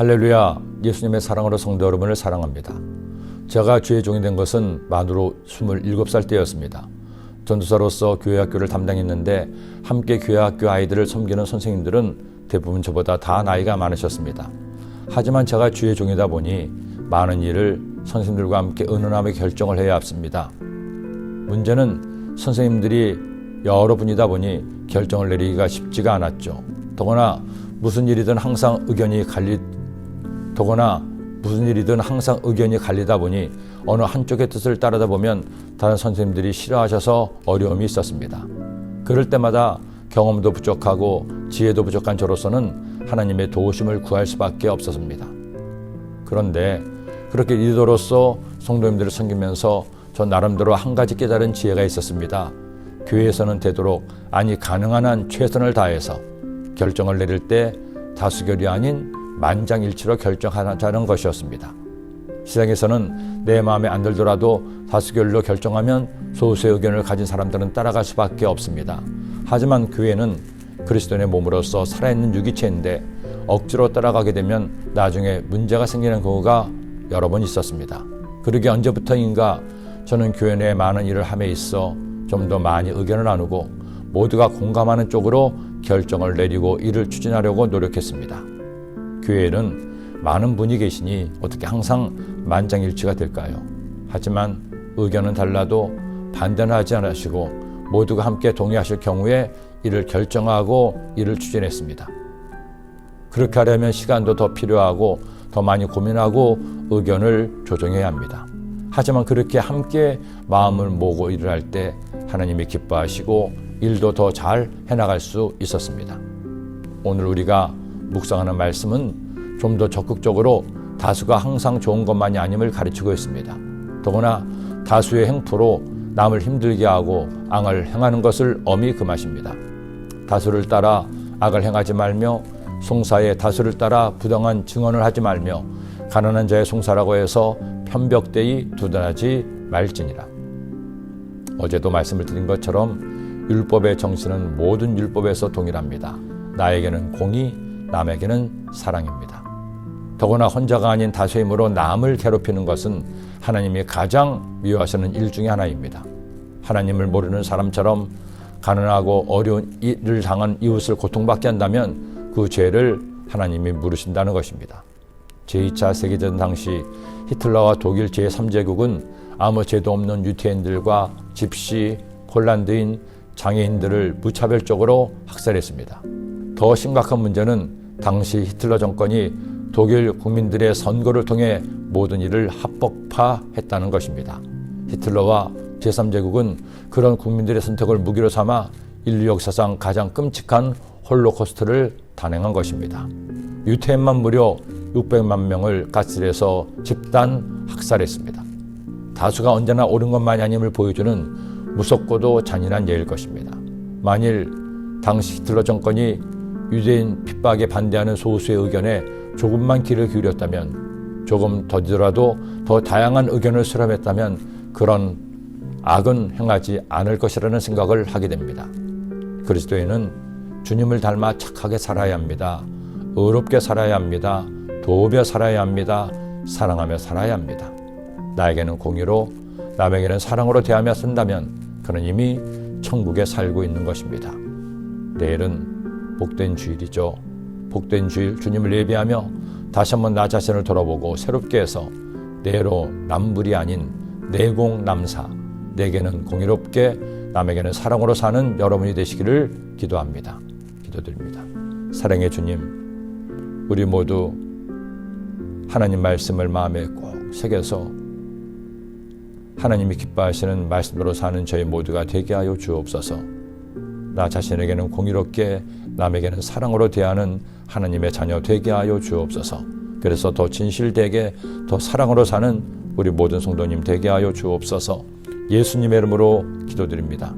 할렐루야, 예수님의 사랑으로 성도 여러분을 사랑합니다. 제가 주의 종이 된 것은 만으로 27살 때였습니다. 전도사로서 교회 학교를 담당했는데 함께 교회 학교 아이들을 섬기는 선생님들은 대부분 저보다 다 나이가 많으셨습니다. 하지만 제가 주의 종이다 보니 많은 일을 선생님들과 함께 은은하게 결정을 해야 합니다. 문제는 선생님들이 여러분이다 보니 결정을 내리기가 쉽지가 않았죠. 더구나 무슨 일이든 항상 의견이 갈리 더구나 무슨 일이든 항상 의견이 갈리다 보니 어느 한쪽의 뜻을 따르다 보면 다른 선생님들이 싫어하셔서 어려움이 있었습니다. 그럴 때마다 경험도 부족하고 지혜도 부족한 저로서는 하나님의 도우심을 구할 수밖에 없었습니다. 그런데 그렇게 리더로서 성도님들을 섬기면서 저 나름대로 한 가지 깨달은 지혜가 있었습니다. 교회에서는 되도록 아니 가능한 한 최선을 다해서 결정을 내릴 때 다수결이 아닌 만장일치로 결정하자는 것이었습니다. 시장에서는 내 마음에 안 들더라도 다수결로 결정하면 소수의 의견을 가진 사람들은 따라갈 수밖에 없습니다. 하지만 교회는 그리스도의 몸으로서 살아있는 유기체인데 억지로 따라가게 되면 나중에 문제가 생기는 경우가 여러 번 있었습니다. 그러게 언제부터인가 저는 교회 내에 많은 일을 함에 있어 좀 더 많이 의견을 나누고 모두가 공감하는 쪽으로 결정을 내리고 일을 추진하려고 노력했습니다. 교회에는 많은 분이 계시니 어떻게 항상 만장일치가 될까요? 하지만 의견은 달라도 반대는 하지 않으시고 모두가 함께 동의하실 경우에 이를 결정하고 이를 추진했습니다. 그렇게 하려면 시간도 더 필요하고 더 많이 고민하고 의견을 조정해야 합니다. 하지만 그렇게 함께 마음을 모으고 일을 할 때 하나님이 기뻐하시고 일도 더 잘 해나갈 수 있었습니다. 오늘 우리가 묵상하는 말씀은 좀 더 적극적으로 다수가 항상 좋은 것만이 아님을 가르치고 있습니다. 더구나 다수의 행포로 남을 힘들게 하고 악을 행하는 것을 엄히 금하십니다. 다수를 따라 악을 행하지 말며 송사의 다수를 따라 부당한 증언을 하지 말며 가난한 자의 송사라고 해서 편벽되이 두둔하지 말지니라. 어제도 말씀을 드린 것처럼 율법의 정신은 모든 율법에서 동일합니다. 나에게는 공의, 남에게는 사랑입니다. 더구나 혼자가 아닌 다수의 힘으로 남을 괴롭히는 것은 하나님이 가장 미워하시는 일 중에 하나입니다. 하나님을 모르는 사람처럼 가난하고 어려운 일을 당한 이웃을 고통받게 한다면 그 죄를 하나님이 물으신다는 것입니다. 제2차 세계대전 당시 히틀러와 독일 제3제국은 아무 죄도 없는 유태인들과 집시, 폴란드인, 장애인들을 무차별적으로 학살했습니다. 더 심각한 문제는 당시 히틀러 정권이 독일 국민들의 선거를 통해 모든 일을 합법화했다는 것입니다. 히틀러와 제3제국은 그런 국민들의 선택을 무기로 삼아 인류 역사상 가장 끔찍한 홀로코스트를 단행한 것입니다. 유태인만 무려 600만 명을 가스에서 집단 학살했습니다. 다수가 언제나 옳은 것만이 아님을 보여주는 무섭고도 잔인한 예일 것입니다. 만일 당시 히틀러 정권이 유대인 핍박에 반대하는 소수의 의견에 조금만 귀를 기울였다면 조금 더디더라도 더 다양한 의견을 수렴했다면 그런 악은 행하지 않을 것이라는 생각을 하게 됩니다. 그리스도인은 주님을 닮아 착하게 살아야 합니다. 의롭게 살아야 합니다. 도우며 살아야 합니다. 사랑하며 살아야 합니다. 나에게는 공의로 남에게는 사랑으로 대하며 쓴다면 그는 이미 천국에 살고 있는 것입니다. 내일은 복된 주일이죠. 복된 주일 주님을 예배하며 다시 한번 나 자신을 돌아보고 새롭게 해서 내로 남불이 아닌 내공 남사 내게는 공의롭게 남에게는 사랑으로 사는 여러분이 되시기를 기도합니다. 기도드립니다. 사랑의 주님, 우리 모두 하나님 말씀을 마음에 꼭 새겨서 하나님이 기뻐하시는 말씀으로 사는 저희 모두가 되게 하여 주옵소서. 나 자신에게는 공의롭게 남에게는 사랑으로 대하는 하나님의 자녀 되게 하여 주옵소서. 그래서 더 진실되게 더 사랑으로 사는 우리 모든 성도님 되게 하여 주옵소서. 예수님의 이름으로 기도드립니다.